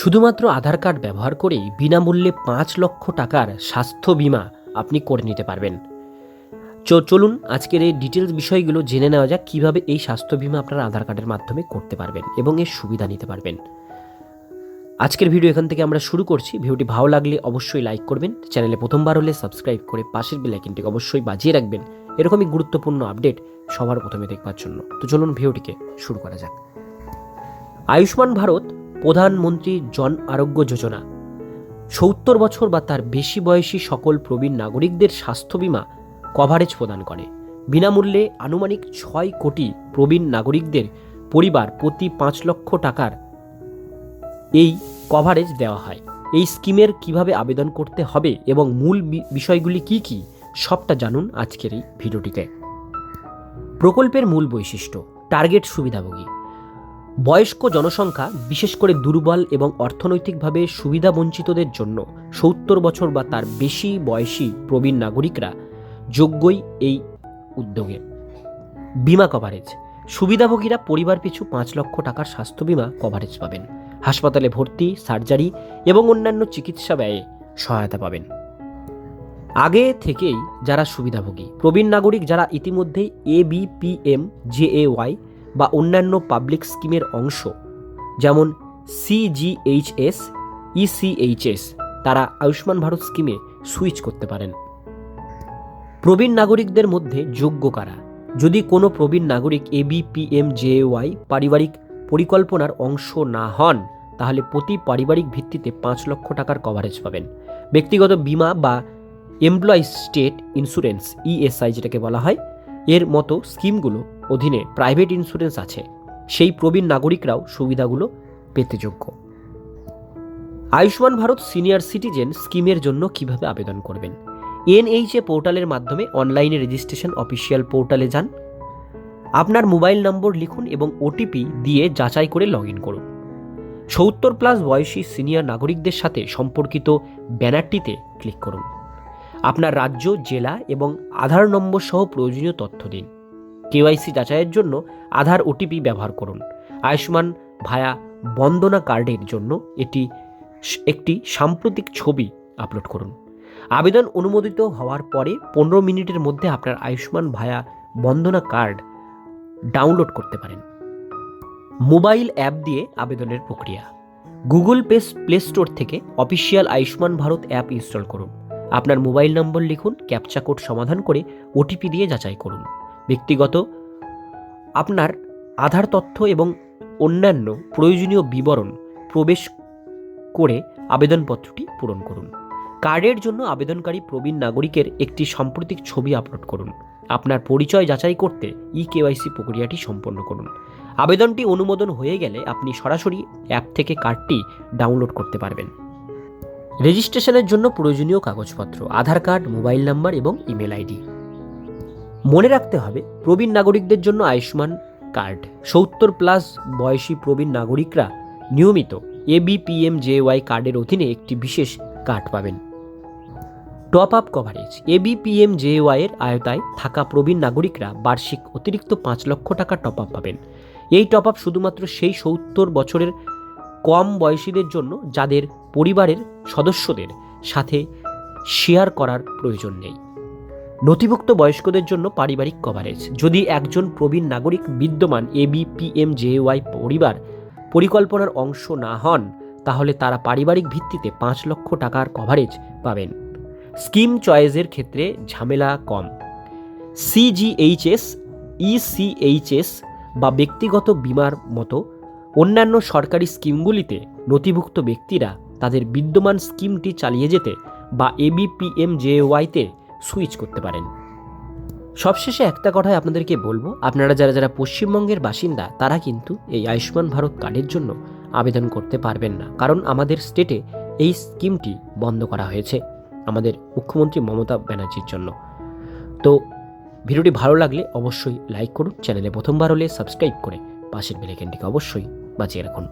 শুধুমাত্র আধার কার্ড ব্যবহার করেই বিনামূল্যে পাঁচ লক্ষ টাকার স্বাস্থ্য বিমা আপনি করে নিতে পারবেন। চলুন আজকের এই ডিটেলস বিষয়গুলো জেনে নেওয়া যাক কীভাবে এই স্বাস্থ্য বিমা আপনার আধার কার্ডের মাধ্যমে করতে পারবেন এবং এর সুবিধা নিতে পারবেন। আজকের ভিডিও এখান থেকে আমরা শুরু করছি। ভিডিওটি ভালো লাগলে অবশ্যই লাইক করবেন। চ্যানেলে প্রথমবার হলে সাবস্ক্রাইব করে পাশের বেলাইকিনটিকে অবশ্যই বাজিয়ে রাখবেন। এরকমই গুরুত্বপূর্ণ আপডেট সবার প্রথমে দেখবার জন্য। তো চলুন ভিডিওটিকে শুরু করা যাক। আয়ুষ্মান ভারত প্রধানমন্ত্রী জন আরোগ্য যোজনা। সত্তর বছর বা তার বেশি বয়সী সকল প্রবীণ নাগরিকদের স্বাস্থ্য বীমা কভারেজ প্রদান করে। বিনামূল্যে আনুমানিক ছয় কোটি প্রবীণ নাগরিকদের পরিবার প্রতি পাঁচ লক্ষ টাকার এই কভারেজ দেওয়া হয়। এই স্কিমের কীভাবে আবেদন করতে হবে এবং মূল বিষয়গুলি কি কি, সবটা জানুন আজকের এই ভিডিওটিতে। প্রকল্পের মূল বৈশিষ্ট্য টার্গেট সুবিধাভোগী। বয়স্ক জনসংখ্যা বিশেষ করে দুর্বল এবং অর্থনৈতিকভাবে সুবিধাবঞ্চিতদের জন্য সত্তর বছর বা তার বেশি বয়সী প্রবীণ নাগরিকরা যোগ্যই এই উদ্যোগে। বিমা কভারেজ সুবিধাভোগীরা পরিবার পিছু পাঁচ লক্ষ টাকার স্বাস্থ্য বিমা কভারেজ পাবেন। হাসপাতালে ভর্তি, সার্জারি এবং অন্যান্য চিকিৎসা ব্যয়ে সহায়তা পাবেন। আগে থেকেই যারা সুবিধাভোগী, প্রবীণ নাগরিক যারা ইতিমধ্যেই A B P M J A Y বা অন্যান্য পাবলিক স্কিমের অংশ, যেমন সিজিএইচএস ইসিএইচএস তারা আয়ুষ্মান ভারত স্কিমে সুইচ করতে পারেন। প্রবীণ নাগরিকদের মধ্যে যোগ্য কারা? যদি কোনো প্রবীণ নাগরিক এবিপিএম জেওয়াই পারিবারিক পরিকল্পনার অংশ না হন, তাহলে প্রতি পারিবারিক ভিত্তিতে পাঁচ লক্ষ টাকার কভারেজ পাবেন। ব্যক্তিগত বীমা বা এমপ্লয়িজ স্টেট ইন্স্যুরেন্স ইএসআই যেটাকে বলা হয়, এর মতো স্কিমগুলো অধীনে প্রাইভেট ইন্স্যুরেন্স আছে। সেই প্রবীণ নাগরিকরাও সুবিধাগুলো পেতে যোগ্য। আয়ুষ্মান ভারত সিনিয়র সিটিজেন স্কিমের জন্য কীভাবে আবেদন করবেন? এনএইচএ পোর্টালের মাধ্যমে অনলাইনে রেজিস্ট্রেশন অফিসিয়াল পোর্টালে যান। আপনার মোবাইল নম্বর লিখুন এবং ওটিপি দিয়ে যাচাই করে লগ ইন করুন। সত্তর প্লাস বয়সী সিনিয়র নাগরিকদের সাথে সম্পর্কিত ব্যানারটিতে ক্লিক করুন। আপনার রাজ্য, জেলা এবং আধার নম্বর সহ প্রয়োজনীয় তথ্য দিন। কেওয়াইসি যাচাইয়ের জন্য আধার ওটিপি ব্যবহার করুন। আয়ুষ্মান ভায়া বন্দনা কার্ডের জন্য এটি একটি সাম্প্রতিক ছবি আপলোড করুন। আবেদন অনুমোদিত হওয়ার পরে পনেরো মিনিটের মধ্যে আপনার আয়ুষ্মান ভায়া বন্দনা কার্ড ডাউনলোড করতে পারেন। মোবাইল অ্যাপ দিয়ে আবেদনের প্রক্রিয়া। গুগল পে প্লে স্টোর থেকে official Ayushman Bharat app install করুন। আপনার মোবাইল নম্বর লিখুন, ক্যাপচা কোড সমাধান করে ওটিপি দিয়ে যাচাই করুন। ব্যক্তিগত, আপনার আধার তথ্য এবং অন্যান্য প্রয়োজনীয় বিবরণ প্রবেশ করে আবেদনপত্রটি পূরণ করুন। কার্ডের জন্য আবেদনকারী প্রবীণ নাগরিকের একটি সাম্প্রতিক ছবি আপলোড করুন। আপনার পরিচয় যাচাই করতে ই কেওয়াইসি প্রক্রিয়াটি সম্পন্ন করুন। আবেদনটি অনুমোদন হয়ে গেলে আপনি সরাসরি অ্যাপ থেকে কার্ডটি ডাউনলোড করতে পারবেন। রেজিস্ট্রেশনের জন্য প্রয়োজনীয় কাগজপত্র, আধার কার্ড, মোবাইল নাম্বার এবং ইমেল আইডি। মনে রাখতে হবে, প্রবীণ নাগরিকদের জন্য আয়ুষ্মান কার্ড। সত্তর প্লাস বয়সী প্রবীণ নাগরিকরা নিয়মিত এবিপিএম জেওয়াই কার্ডের অধীনে একটি বিশেষ কার্ড পাবেন। টপ আপ কভারেজ এবিপিএম এর আয়তায় থাকা প্রবীণ নাগরিকরা বার্ষিক অতিরিক্ত পাঁচ লক্ষ টাকা টপ আপ পাবেন। এই টপ আপ শুধুমাত্র সেই সত্তর বছরের কম বয়সীদের জন্য যাদের পরিবারের সদস্যদের সাথে শেয়ার করার প্রয়োজন নেই। নথিভুক্ত বয়স্কদের জন্য পারিবারিক কভারেজ যদি একজন প্রবীণ নাগরিক বিদ্যমান এবিপিএম জেওয়াই পরিবার পরিকল্পনার অংশ না হন, তাহলে তারা পারিবারিক ভিত্তিতে পাঁচ লক্ষ টাকার কভারেজ পাবেন। স্কিম চয়েসের ক্ষেত্রে ঝামেলা কম। সিজিএইচএস ইসিএইচএস বা ব্যক্তিগত বীমার মতো অন্যান্য সরকারি স্কিমগুলিতে নথিভুক্ত ব্যক্তিরা তাদের বিদ্যমান স্কিমটি চালিয়ে যেতে বা এবিপিএম জেওয়াইতে সুইচ করতে পারেন। সবশেষে একটা কথাই আপনাদেরকে বলব, আপনারা যারা যারা পশ্চিমবঙ্গের বাসিন্দা, তারা কিন্তু এই আয়ুষ্মান ভারত কার্ডের জন্য আবেদন করতে পারবেন না। কারণ আমাদের স্টেটে এই স্কিমটি বন্ধ করা হয়েছে আমাদের মুখ্যমন্ত্রী মমতা ব্যানার্জির জন্য। তো ভিডিওটি ভালো লাগলে অবশ্যই লাইক করুন, চ্যানেলে প্রথমবার হলে সাবস্ক্রাইব করে পাশের বেলাইকেনটিকে অবশ্যই বাঁচিয়ে রাখুন।